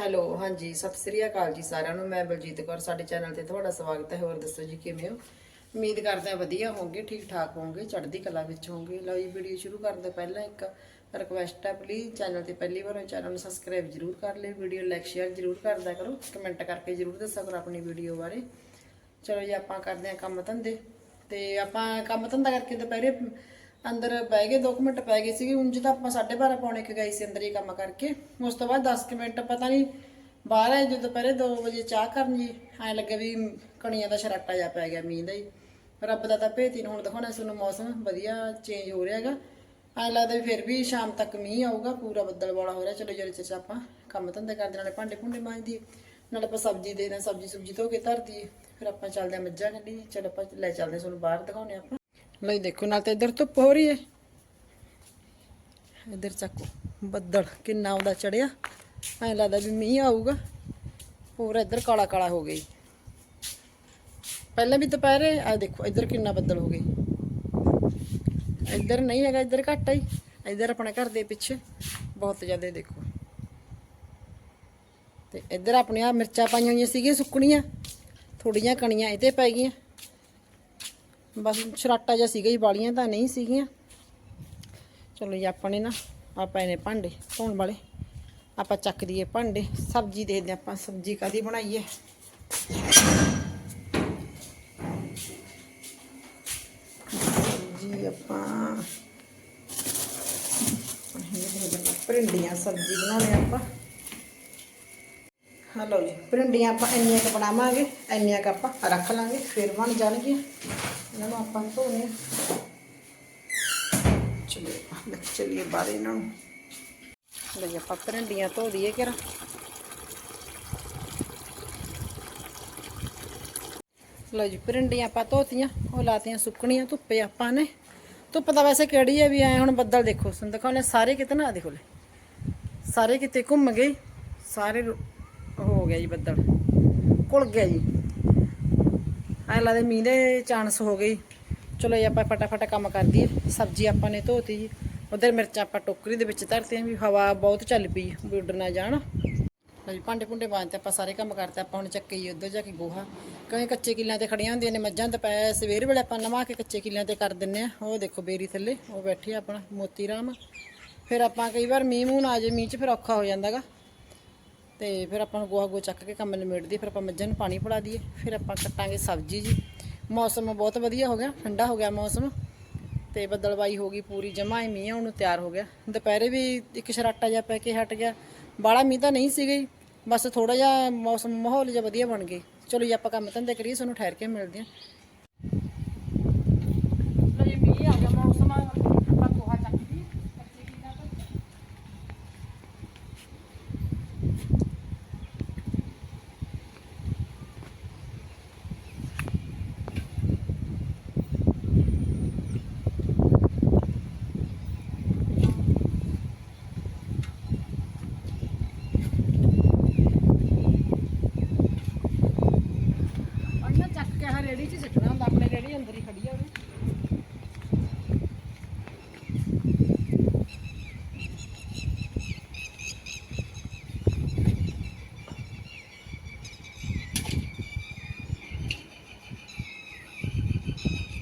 Hello, ਹਾਂਜੀ, ਸਤਿ ਸ੍ਰੀ ਅਕਾਲ ਜੀ ਸਾਰਿਆਂ ਨੂੰ। ਮੈਂ ਬਲਜੀਤ ਕੌਰ, ਸਾਡੇ ਚੈਨਲ ਤੇ ਤੁਹਾਡਾ ਸਵਾਗਤ ਹੈ। ਹੋਰ ਦੱਸੋ ਜੀ, ਕਿਵੇਂ ਹੋ? ਉਮੀਦ ਕਰਦੇ ਹਾਂ ਵਧੀਆ ਹੋਵੋਗੇ ਠੀਕ ਠਾਕ ਹੋਵੋਗੇ, ਚੜ੍ਹਦੀ ਕਲਾ ਵਿੱਚ ਹੋਵੋਗੇ। ਲਓ ਜੀ, ਵੀਡੀਓ ਸ਼ੁਰੂ ਕਰਨ ਤੋਂ ਪਹਿਲਾਂ ਇੱਕ ਰਿਕਵੈਸਟ ਹੈ ਪਲੀਜ਼ ਚੈਨਲ ਤੇ ਪਹਿਲੀ ਵਾਰ ਹੋ, ਚੈਨਲ ਨੂੰ ਸਬਸਕ੍ਰਾਈਬ ਜਰੂਰ ਕਰ ਲਿਓ। ਵੀਡੀਓ ਲਾਈਕ ਸ਼ੇਅਰ ਜਰੂਰ ਕਰਦਾ ਕਰੋ। ਕਮੈਂਟ ਕਰਕੇ ਜਰੂਰ ਦੱਸਿਆ ਕਰੋ ਆਪਣੀ ਵੀਡੀਓ ਬਾਰੇ। ਚਲੋ ਜੀ, ਆਪਾਂ ਕਰਦੇ ਹਾਂ ਕੰਮ ਧੰਦੇ। ਤੇ ਆਪਾਂ ਕੰਮ ਧੰਦਾ ਕਰਕੇ ਦੁਪਹਿਰੇ ਅੰਦਰ ਬਹਿ ਗਏ 2 ਮਿੰਟ ਪੈ ਗਏ ਸੀਗੇ ਉਂਝ ਤਾਂ ਆਪਾਂ 12:30 ਪੌਣੇ ਕੁ ਗਏ ਸੀ ਅੰਦਰ ਹੀ ਕੰਮ ਕਰਕੇ ਉਸ ਤੋਂ ਬਾਅਦ 10 ਕੁ ਮਿੰਟ ਪਤਾ ਨਹੀਂ ਬਾਹਰ ਆਏ ਜਦੋਂ ਦੁਪਹਿਰੇ 2 ਵਜੇ ਚਾਹ ਕਰਨ ਜੀ ਐਂ ਲੱਗੇ ਵੀ ਕਣੀਆਂ ਦਾ ਸ਼ਰਾਟਾ ਜਾ ਪੈ ਗਿਆ ਮੀਂਹ ਦਾ ਹੀ। ਰੱਬ ਦਾ ਤਾਂ ਭੇਤੀ ਹੀ ਨੀ, ਹੁਣ ਦਿਖਾਉਣਾ ਸਾਨੂੰ ਮੌਸਮ ਵਧੀਆ ਚੇਂਜ ਹੋ ਰਿਹਾ ਹੈਗਾ। ਐਂ ਲੱਗਦਾ ਵੀ ਫਿਰ ਵੀ ਸ਼ਾਮ ਤੱਕ ਮੀਂਹ ਆਊਗਾ ਪੂਰਾ ਬੱਦਲ ਵਾਲਾ ਹੋ ਰਿਹਾ ਚਲੋ ਜਿਹੜੇ ਚ ਆਪਾਂ ਕੰਮ ਧੰਦੇ ਕਰਦੇ ਨਾਲੇ ਭਾਂਡੇ ਭੁੰਡੇ ਮਾਂਜਦੀ ਨਾਲੇ ਆਪਾਂ ਸਬਜ਼ੀ ਦੇ ਨਾਲ ਸਬਜ਼ੀ ਸੁਬਜ਼ੀ ਧੋ ਕੇ ਧਰਦੀ ਫਿਰ ਆਪਾਂ ਚੱਲਦੇ ਆ ਮੱਝਾਂ ਕੱਢੀ ਚਲੋ ਆਪਾਂ ਲੈ ਚੱਲਦੇ ਹਾਂ, ਤੁਹਾਨੂੰ ਬਾਹਰ ਦਿਖਾਉਣੇ ਆਪਾਂ। ਲਈ ਦੇਖੋ, ਨਾਲ ਤਾਂ ਇੱਧਰ ਧੁੱਪ ਹੋ ਰਹੀ ਹੈ। ਇੱਧਰ ਚੱਕੋ, ਬੱਦਲ, ਕਿੰਨਾ ਆਉਂਦਾ ਚੜਿਆ। ਐਂ ਲੱਗਦਾ ਵੀ ਮੀਂਹ ਆਊਗਾ। ਪੂਰਾ ਇੱਧਰ ਕਾਲਾ ਕਾਲਾ ਹੋ ਗਈ ਪਹਿਲਾਂ ਵੀ ਦੁਪਹਿਰੇ ਆ ਦੇਖੋ, ਇੱਧਰ ਕਿੰਨਾ ਬੱਦਲ ਹੋ ਗਈ ਇੱਧਰ ਨਹੀਂ ਹੈਗਾ, ਇੱਧਰ ਘੱਟ ਹੀ ਇੱਧਰ ਆਪਣੇ ਘਰ ਦੇ ਪਿੱਛੇ, ਬਹੁਤ ਜ਼ਿਆਦਾ ਦੇਖੋ। ਤੇ ਇੱਧਰ ਆਪਣੀਆਂ ਮਿਰਚਾਂ ਪਾਈਆਂ ਹੋਈਆਂ ਸੀਗੀਆਂ ਸੁੱਕਣੀਆਂ। ਥੋੜੀਆਂ ਕਣੀਆਂ ਇਹ ਤੇ ਪੈ ਗਈਆਂ। ਬਸ ਛਰਾਟਾ ਜਿਹਾ ਸੀਗਾ ਹੀ ਵਾਲੀਆਂ ਤਾਂ ਨਹੀਂ ਸੀਗੀਆਂ। ਚਲੋ ਜੀ, ਆਪਾਂ ਨੇ ਨਾ ਆ ਪਏ ਨੇ ਭਾਂਡੇ ਧੋਣ ਵਾਲੇ, ਆਪਾਂ ਚੱਕ ਦਈਏ ਭਾਂਡੇ। ਸਬਜ਼ੀ ਦੇਖਦੇ ਹਾਂ ਆਪਾਂ, ਸਬਜ਼ੀ ਕਾਦੀ ਬਣਾਈਏ। ਜੀ ਆਪਾਂ ਭਿੰਡੀਆਂ ਸਬਜ਼ੀ ਬਣਾਉਣੇ ਆਪਾਂ। ਹਲੋ ਜੀ, ਭਿੰਡੀਆਂ ਆਪਾਂ ਇੰਨੀਆਂ ਕੁ ਬਣਾਵਾਂਗੇ, ਇੰਨੀਆਂ ਕੁ ਆਪਾਂ ਰੱਖ ਲਾਂਗੇ, ਫਿਰ ਬਣ ਜਾਣਗੀਆਂ। ਇਹਨਾਂ ਨੂੰ ਆਪਾਂ ਧੋਣੇ। ਚਲੋ ਲੈ ਚਲੀਏ ਬਾਹਰ ਇਹਨਾਂ ਨੂੰ। ਲਈ ਆਪਾਂ ਭਿੰਡੀਆਂ ਧੋ ਦਈਏ ਕਿਰਾ ਲਓ ਜੀ, ਭਿੰਡੀਆਂ ਆਪਾਂ ਧੋਤੀਆਂ, ਉਹ ਲਾਤੀਆਂ ਸੁੱਕਣੀਆਂ ਧੁੱਪੇ ਆਪਾਂ ਨੇ। ਧੁੱਪ ਤਾਂ ਵੈਸੇ ਕਿਹੜੀ ਹੈ ਵੀ ਐ ਹੁਣ ਬੱਦਲ ਦੇਖੋ ਸੁਣ ਦਿਖਾਉਣੇ ਸਾਰੇ ਕਿਤੇ ਨਾ ਦੇਖੋ ਲੈ। ਸਾਰੇ ਕਿਤੇ ਘੁੰਮ ਗਏ, ਸਾਰੇ ਹੋ ਗਿਆ ਜੀ ਬੱਦਲ। ਘੁਲ ਗਿਆ ਜੀ। ਐ ਲੱਗਦਾ ਮੀਂਹ ਦੇ ਚਾਂਸ ਹੋ ਗਈ ਚਲੋ ਜੀ, ਆਪਾਂ ਫਟਾਫਟ ਕੰਮ ਕਰ ਦਈਏ। ਸਬਜ਼ੀ ਆਪਾਂ ਨੇ ਧੋਤੀ ਜੀ। ਉਧਰ ਮਿਰਚਾਂ ਆਪਾਂ ਟੋਕਰੀ ਦੇ ਵਿੱਚ ਧਰਤੀਆਂ ਵੀ। ਹਵਾ ਬਹੁਤ ਚੱਲ ਪਈ ਵੀ ਉੱਡ ਨਾ ਜਾਣ। ਹਾਂਜੀ ਭਾਂਡੇ ਭੁੰਡੇ ਮਾਂਜਤੇ ਆਪਾਂ, ਸਾਰੇ ਕੰਮ ਕਰਤੇ ਆਪਾਂ। ਹੁਣ ਚੱਕੇ ਜੀ ਉੱਧਰ ਜਾ ਕੇ ਗੋਹਾ। ਕਈ ਕੱਚੇ ਕਿੱਲਿਆਂ ਤੇ ਖੜੀਆਂ ਹੁੰਦੀਆਂ ਨੇ ਮੱਝਾਂ, ਦੁਪਹਿਰ, ਸਵੇਰ ਵੇਲੇ ਆਪਾਂ ਨਵਾ ਕੇ ਕੱਚੇ ਕਿੱਲਿਆਂ ਤੇ ਕਰ ਦਿੰਨੇ ਆ। ਉਹ ਦੇਖੋ ਬੇਰੀ ਥੱਲੇ, ਉਹ ਬੈਠੀ ਆਪਣਾ, ਮੋਤੀ ਰਾਮ। ਫਿਰ ਆਪਾਂ ਕਈ ਵਾਰ ਮੀਂਹ ਮੂੰਹ ਨਾ ਆ ਜੇ ਮੀਂਹ 'ਚ ਫਿਰ ਔਖਾ ਹੋ ਜਾਂਦਾਗਾ। ਤੇ ਫਿਰ ਆਪਾਂ ਨੂੰ ਗੋਹਾ ਗੋ ਚੱਕ ਕੇ ਕੰਮ ਨਿਬੇੜ ਦਈਏ ਫਿਰ ਆਪਾਂ ਮੱਝਾਂ ਨੂੰ ਪਾਣੀ ਪਿਲਾ ਦਈਏ, ਫਿਰ ਆਪਾਂ ਕੱਟਾਂਗੇ ਸਬਜ਼ੀ ਜੀ। ਮੌਸਮ ਬਹੁਤ ਵਧੀਆ ਹੋ ਗਿਆ, ਠੰਡਾ ਹੋ ਗਿਆ ਮੌਸਮ। ਤੇ ਬੱਦਲਵਾਈ ਹੋ ਗਈ ਪੂਰੀ, ਜਮਾ ਮੀਂਹ ਆਉਣ ਨੂੰ ਤਿਆਰ ਹੋ ਗਿਆ। ਦੁਪਹਿਰੇ ਵੀ ਇੱਕ ਸ਼ਰਾਟਾ ਜਿਹਾ ਪੈ ਕੇ ਹਟ ਗਿਆ। ਬਾਲਾ ਮੀਂਹ ਤਾਂ ਨਹੀਂ ਸੀਗਾ ਜੀ, ਬਸ ਥੋੜਾ ਜਿਹਾ ਮੌਸਮ ਮਾਹੌਲ ਜਿਹਾ ਵਧੀਆ ਬਣ ਗਈ ਚਲੋ ਜੀ, ਆਪਾਂ ਕੰਮ ਧੰਦੇ ਕਰੀਏ ਸਾਨੂੰ ਠਹਿਰ ਕੇ ਮਿਲਦੇ ਹਾਂ ਲੋ ਜੀ ਮੀਂਹ ਆ ਗਿਆ ਮੌਸਮ ਆਪਾਂ ਗੋਹਾ ਚੱਕ ਦਈਏ ਕੱਚੇ ਕਿੱਲਾ ਤੋਂ ਉਹਨਾਂ ਚੱਕ ਕੇ ਆ ਰੇੜੀ 'ਚ ਸਿੱਟਣਾ ਹੁੰਦਾ ਆਪਣੇ ਰੇੜੀ ਅੰਦਰ ਹੀ ਖੜੀ ਆ ਉਹਨੇ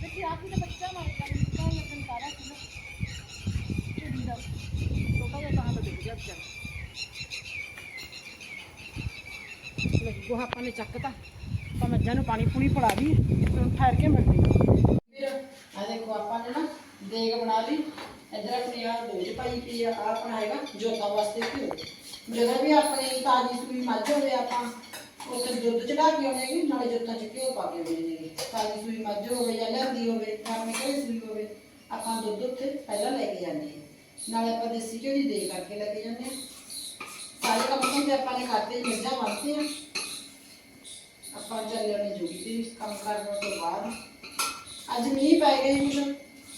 ਦੇਖੀ ਆਪ ਹੀ ਮੱਝਾਂ ਨੂੰ ਪਾਣੀ ਪੂਣੀ ਪਿਲਾ ਦੀ ਫਿਰ ਠਹਿਰ ਕੇ ਮਿਲਦੇ ਆ ਦੇਖੋ ਆਪਾਂ ਨੇ ਨਾ ਦੇਗ ਬਣਾ ਲਈ। ਇੱਧਰ ਆਪਣੀ ਆ ਦੋਜ ਪਾਈ ਪਈ ਆ, ਆਹ ਆਪਣਾ ਹੈਗਾ ਜੋਤਾਂ ਵਾਸਤੇ ਘਿਓ। ਜਦੋਂ ਵੀ ਆਪਣੀ ਤਾਜੀ ਸੂਈ ਮੱਝ ਹੋਵੇ ਆਪਾਂ ਉੱਥੇ ਦੁੱਧ ਚੜਾ ਕੇ ਆਉਣੇ ਨੇ ਨਾਲੇ ਜੋਤਾਂ ਚ ਘਿਓ ਪਾ ਕੇ ਆਉਣੇ ਨੇ ਤਾਜੀ ਸੂਈ ਮੱਝ ਹੋਵੇ ਜਾਂ ਲਿਆਂਦੀ ਹੋਵੇ ਆਪਣੇ ਘਰੇ ਸੂਈ ਹੋਵੇ, ਆਪਾਂ ਦੁੱਧ ਉੱਥੇ ਪਹਿਲਾਂ ਲੈ ਕੇ ਜਾਂਦੇ ਨਾਲੇ ਆਪਾਂ ਦੇਸੀ ਘਿਓ ਦੀ ਦੇਗ ਕਰਕੇ ਲੈ ਕੇ ਜਾਂਦੇ ਸਾਰੇ ਕੰਮ ਹੁੰਦੇ ਆਪਾਂ ਨੇ ਕਰਦੇ ਮੱਝਾਂ ਵਾਸਤੇ ਆ। ਆਪਾਂ ਚੱਲੇ ਨੇ ਜੁਗੀ ਤੇ ਕੰਮ ਕਰਨ ਤੋਂ ਬਾਅਦ ਅੱਜ ਮੀਂਹ ਪੈ ਗਏ ਕੁਝ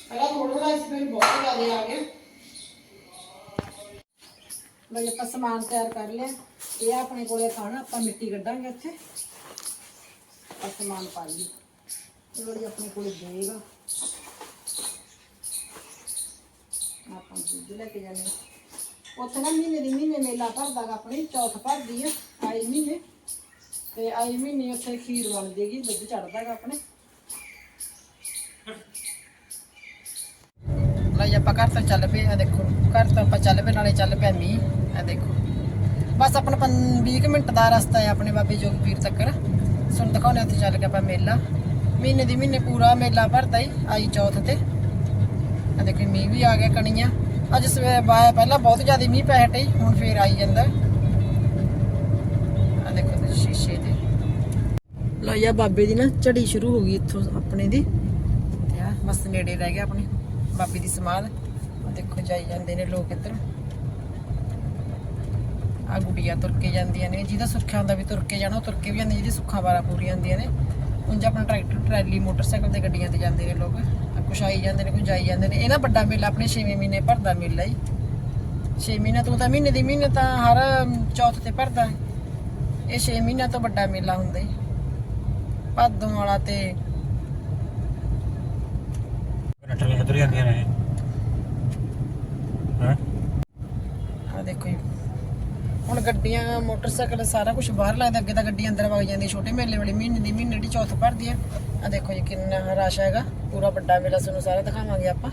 ਪਹਿਲਾਂ ਥੋੜਾ ਥੋੜਾ ਇਸ ਵੇਲੇ ਬਹੁਤ ਜ਼ਿਆਦਾ ਆ ਗਿਆ ਬਈ ਆਪਾਂ ਸਮਾਨ ਤਿਆਰ ਕਰ ਲਿਆ ਇਹ ਆਪਣੇ ਕੋਲੇ ਖਾਣਾ ਆਪਾਂ ਮਿੱਟੀ ਕੱਢਾਂਗੇ ਇੱਥੇ ਆਪਾਂ ਸਮਾਨ ਪਾ ਲਈਏ ਲੋੜੀ ਆਪਣੇ ਕੋਲੇ ਦੇਗਾ ਆਪਾਂ ਦੁੱਧ ਲੈ ਕੇ ਜਾਣੇ ਉੱਥੇ ਨਾ ਮਹੀਨੇ ਦੀ ਮਹੀਨੇ ਮੇਲਾ ਭਰਦਾ ਗਾ ਆਪਣੀ ਚੌਥ ਭਰਦੀ ਆ ਆਈ ਮਹੀਨੇ ਤੇ ਆਈ ਮਹੀਨੇ ਉੱਥੇ ਖੀਰ ਬਣਦੀ ਹੈਗੀ ਦੁੱਧ ਚੜਦਾ ਆਪਣੇ। ਲਈ ਆਪਾਂ ਘਰ ਤੋਂ ਚੱਲ ਪਏ ਆ ਦੇਖੋ, ਘਰ ਤੋਂ ਆਪਾਂ ਚੱਲ ਪਏ, ਨਾਲੇ ਚੱਲ ਪਿਆ ਮੀਂਹ ਆ ਦੇਖੋ। ਬਸ ਆਪਣਾ 20 ਮਿੰਟ ਦਾ ਰਸਤਾ ਹੈ ਆਪਣੇ ਬਾਬੇ ਜੋਗਪੀਰ ਤੱਕ। ਸੁਣ ਦਿਖਾਉਣੇ ਉੱਥੇ ਚੱਲ ਕੇ ਆਪਾਂ ਮੇਲਾ। ਮਹੀਨੇ ਦੀ ਮਹੀਨੇ ਪੂਰਾ ਮੇਲਾ ਭਰਦਾ ਹੀ ਆਈ ਚੌਥ ਤੇ। ਆ ਦੇਖੋ, ਮੀਂਹ ਵੀ ਆ ਗਿਆ ਕਣੀਆਂ। ਅੱਜ ਸਵੇਰ ਬਾਅਦ ਪਹਿਲਾਂ ਬਹੁਤ ਜ਼ਿਆਦਾ ਮੀਂਹ ਪੈ ਹਟੇ ਹੁਣ ਫੇਰ ਆਈ ਜਾਂਦਾ। ਸ਼ੀਸ਼ੇ ਤੇ। ਲੋ ਬਾਬੇ ਦੀ ਨਾ ਝੜੀ ਸ਼ੁਰੂ ਹੋ ਗਈ ਇੱਥੋਂ ਆਪਣੇ ਦੀ। ਤੇ ਆ ਬਸ ਨੇੜੇ ਰਹਿ ਗਿਆ ਆਪਣੇ ਬਾਬੇ ਦੀ ਸਮਾਧ। ਦੇਖੋ ਜਾਈ ਜਾਂਦੇ ਨੇ ਲੋਕ ਇੱਧਰ। ਆ ਗੁੜੀਆਂ ਤੁਰ ਕੇ ਜਾਂਦੀਆਂ ਨੇ। ਜਿਹਦਾ ਸੁੱਖਿਆ ਹੁੰਦਾ ਵੀ ਤੁਰ ਕੇ ਜਾਣਾ, ਉਹ ਤੁਰ ਕੇ ਵੀ ਜਾਂਦੇ ਜਿਹਦੀ ਸੁੱਖਾਂ ਵਾਰਾ ਪੂਰੀਆਂ ਹੁੰਦੀਆਂ ਨੇ। ਉਂਝ ਆਪਣਾ ਟਰੈਕਟਰ, ਟਰੈਲੀ, ਮੋਟਰਸਾਈਕਲ ਤੇ ਗੱਡੀਆਂ ਤੇ ਜਾਂਦੇ ਨੇ ਲੋਕ। ਕੁਛ ਆਈ ਜਾਂਦੇ ਨੇ ਕੁਝ ਜਾਈ ਜਾਂਦੇ ਨੇ। ਇਹ ਨਾ ਵੱਡਾ ਮੇਲਾ, ਆਪਣੇ 6ਵੇਂ ਮਹੀਨੇ ਭਰਦਾ ਮੇਲਾ ਹੀ 6 ਮਹੀਨੇ ਤੋਂ ਤਾਂ ਮਹੀਨੇ ਦੀ ਮਹੀਨੇ ਤਾਂ ਹਰ ਚੌਥ ਤੇ ਭਰਦਾ। ਇਹ 6 ਮਹੀਨਿਆਂ ਤੋਂ ਵੱਡਾ ਮੇਲਾ ਹੁੰਦਾ ਹੀ ਭਾਦੋਂ ਵਾਲਾ ਤੇ ਟਰੇਨ ਕਿੱਧਰ ਜਾਂਦੀਆਂ ਨੇ ਹੈ? ਆ ਦੇਖੋ ਜੀ। ਹੁਣ ਗੱਡੀਆਂ ਮੋਟਰਸਾਈਕਲ ਸਾਰਾ ਕੁਝ ਬਾਹਰ ਲੱਗਦਾ ਅੱਗੇ ਤਾਂ ਗੱਡੀ ਅੰਦਰ ਵਗ ਜਾਂਦੀ ਛੋਟੇ ਮੇਲੇ ਵਾਲੀ ਮਹੀਨੇ ਦੀ ਮਹੀਨੇ ਦੀ ਚੌਥ ਭਰਦੀ ਆ। ਆ ਦੇਖੋ ਜੀ ਕਿੰਨਾ ਰਸ਼ ਹੈਗਾ। ਪੂਰਾ ਵੱਡਾ ਮੇਲਾ ਤੁਹਾਨੂੰ ਸਾਰਾ ਦਿਖਾਵਾਂਗੇ ਆਪਾਂ।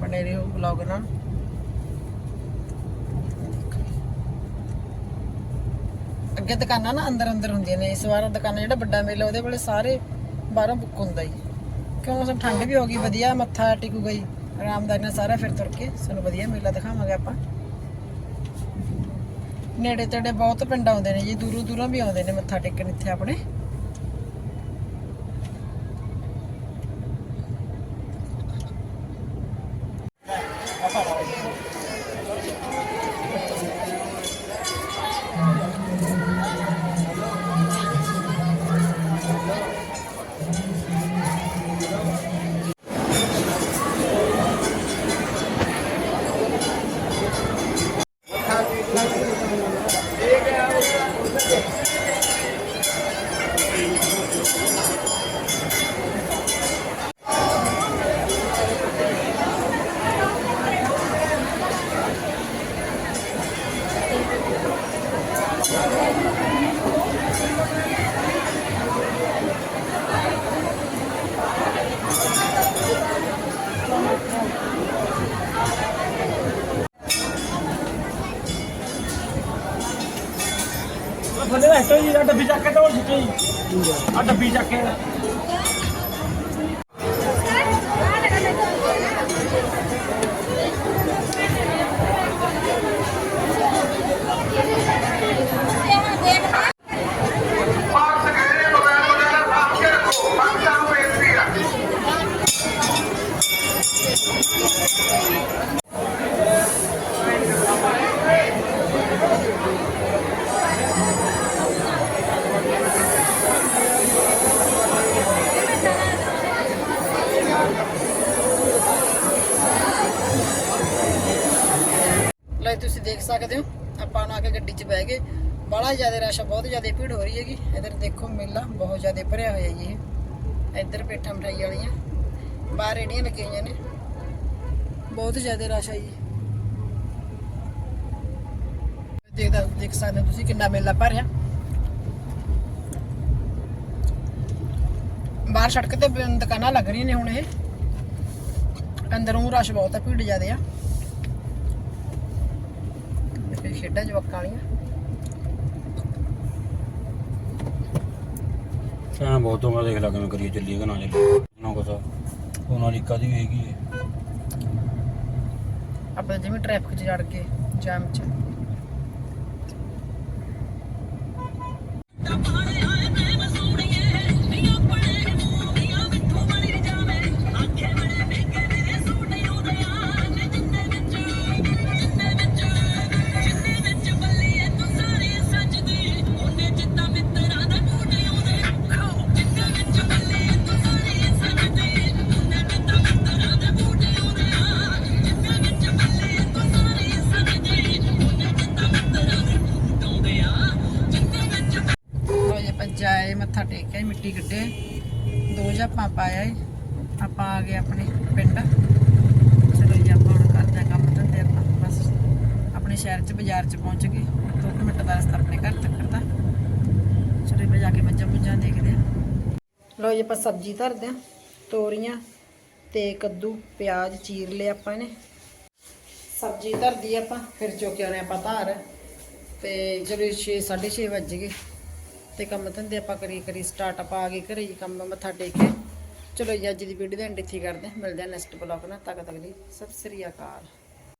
ਬਣੇ ਰਹੋ ਵਲੌਗ ਨਾਲ। ਅੱਗੇ ਦੁਕਾਨਾਂ ਨਾ ਅੰਦਰ ਅੰਦਰ ਹੁੰਦੀਆਂ ਨੇ, ਇਸ ਵਾਰ ਦੁਕਾਨਾਂ ਜਿਹੜਾ ਵੱਡਾ ਮੇਲਾ ਉਹਦੇ ਵੇਲੇ ਸਾਰੇ ਬਾਹਰੋਂ ਬੁੱਕ ਹੁੰਦਾ ਹੀ ਕਿਉਂ? ਮੌਸਮ ਠੰਡ ਵੀ ਹੋ ਗਈ, ਵਧੀਆ, ਮੱਥਾ ਟਿਕੂ ਗਈ ਆਰਾਮਦਾਰੀ ਨਾਲ ਸਾਰਾ ਫਿਰ ਤੁਰ ਕੇ ਸਾਨੂੰ ਵਧੀਆ ਮੇਲਾ ਦਿਖਾਵਾਂਗੇ ਆਪਾਂ। ਨੇੜੇ ਤੇੜੇ ਬਹੁਤ ਪਿੰਡ ਆਉਂਦੇ ਨੇ ਜੀ, ਦੂਰੋਂ ਦੂਰੋਂ ਵੀ ਆਉਂਦੇ ਨੇ ਮੱਥਾ ਟੇਕਣ ਇੱਥੇ ਆਪਣੇ। ਆ ਡੱਬੀ ਚੱਕ ਕੇ ਆ ਕੇ ਗੱਡੀ 'ਚ ਬਹਿ ਗਏ। ਬੜਾ ਜ਼ਿਆਦਾ ਰਸ਼ ਬਹੁਤ ਜ਼ਿਆਦਾ ਭੀੜ ਹੋ ਰਹੀ ਹੈਗੀ। ਇਧਰ ਦੇਖੋ ਮੇਲਾ, ਬਹੁਤ ਜ਼ਿਆਦਾ ਭਰਿਆ ਹੋਇਆ ਜੀ ਇਹ। ਇੱਧਰ ਪੇਠਾ ਮਠਾਈ ਵਾਲੀਆਂ। ਬਾਹਰ ਰੇੜੀਆਂ ਲੱਗੀਆਂ ਹੋਈਆਂ ਨੇ। ਬਹੁਤ ਜ਼ਿਆਦਾ ਰਸ਼ ਆ ਜੀ। ਦੇਖਦਾ ਦੇਖ ਸਕਦੇ ਹੋ ਤੁਸੀਂ ਕਿੰਨਾ ਮੇਲਾ ਭਰਿਆ। ਬਾਹਰ ਸੜਕ ਤੇ ਦੁਕਾਨਾਂ ਲੱਗ ਰਹੀਆਂ ਨੇ ਹੁਣ ਇਹ। ਅੰਦਰੋਂ ਰਸ਼ ਬਹੁਤ ਆ, ਭੀੜ ਜ਼ਿਆਦਾ ਆ ਤੇ ਫਿਰ ਖੇਡਾਂ ਜਵਾਕਾਂ ਵਾਲੀਆਂ। ਸਾਂ ਬਹੁਤ ਮੈਂ ਦੇਖ ਲਾ ਕਿਵੇਂ ਕਰੀਏ ਚੱਲੀਏ ਕਿ ਨਾ ਚੱਲੀਏ। ਨਾ ਕੁਛ ਉਹਨਾਂ ਦੀ ਕਦੀ ਹੈਗੀ ਹੈ ਆਪਾਂ ਜਿਵੇਂ ਟ੍ਰੈਫਿਕ 'ਚ ਜੜ ਕੇ ਜਾਮ 'ਚ। ਲੋ ਜੀ ਜਾਏ, ਮੱਥਾ ਟੇਕਿਆ ਮਿੱਟੀ ਕੱਢੇ। ਦੋ ਜੱਪਾਂ ਪਾਇਆ ਏ ਆਪਾਂ ਆ ਗਏ ਆਪਣੇ ਪਿੰਡ। ਚਲੋ ਜੀ, ਆਪਾਂ ਹੁਣ ਕਰਦੇ ਹਾਂ ਕੰਮ ਧੰਦੇ ਆਪਾਂ। ਬਸ ਆਪਣੇ ਸ਼ਹਿਰ 'ਚ, ਬਾਜ਼ਾਰ 'ਚ ਪਹੁੰਚ ਗਏ। 2 ਮਿੰਟ ਦਾ ਰਸਤਾ ਆਪਣੇ ਘਰ ਤੱਕ ਦਾ। ਚਲੋ ਮੈਂ ਜਾ ਕੇ ਮੱਝਾਂ ਮੁੱਝਾਂ ਦੇਖਦੇ ਆ ਲਓ ਜੀ, ਆਪਾਂ ਸਬਜ਼ੀ ਧਰਦੇ ਆ ਤੋਰੀਆਂ ਤੇ ਕੱਦੂ, ਪਿਆਜ਼, ਚੀਰ ਲਿਆ ਆਪਾਂ ਨੇ ਸਬਜ਼ੀ ਧਰਦੀ ਆਪਾਂ। ਫਿਰ ਚੁੱਕ ਆਉਣੇ ਆਪਾਂ ਧਾਰ। ਤੇ ਚਲੋ 6 6:30 ਵੱਜ ਗਏ। ਤੇ ਕੰਮ ਧੰਦੇ ਆਪਾਂ ਕਰੀ ਕਰੀ ਸਟਾਰਟ ਆਪਾਂ ਆ ਗਏ ਘਰੇ ਹੀ ਕੰਮ ਮੱਥਾ ਟੇਕ ਕੇ। ਚਲੋ ਜੀ, ਅੱਜ ਦੀ ਵੀਡੀਓ ਦਾ ਐਂਡ ਇੱਥੇ ਕਰਦੇ ਮਿਲਦੇ ਹਾਂ ਨੈਕਸਟ ਬਲੌਗ ਨਾਲ। ਤੱਕ ਤੱਕ ਲਈ ਸਤਿ ਸ੍ਰੀ ਅਕਾਲ।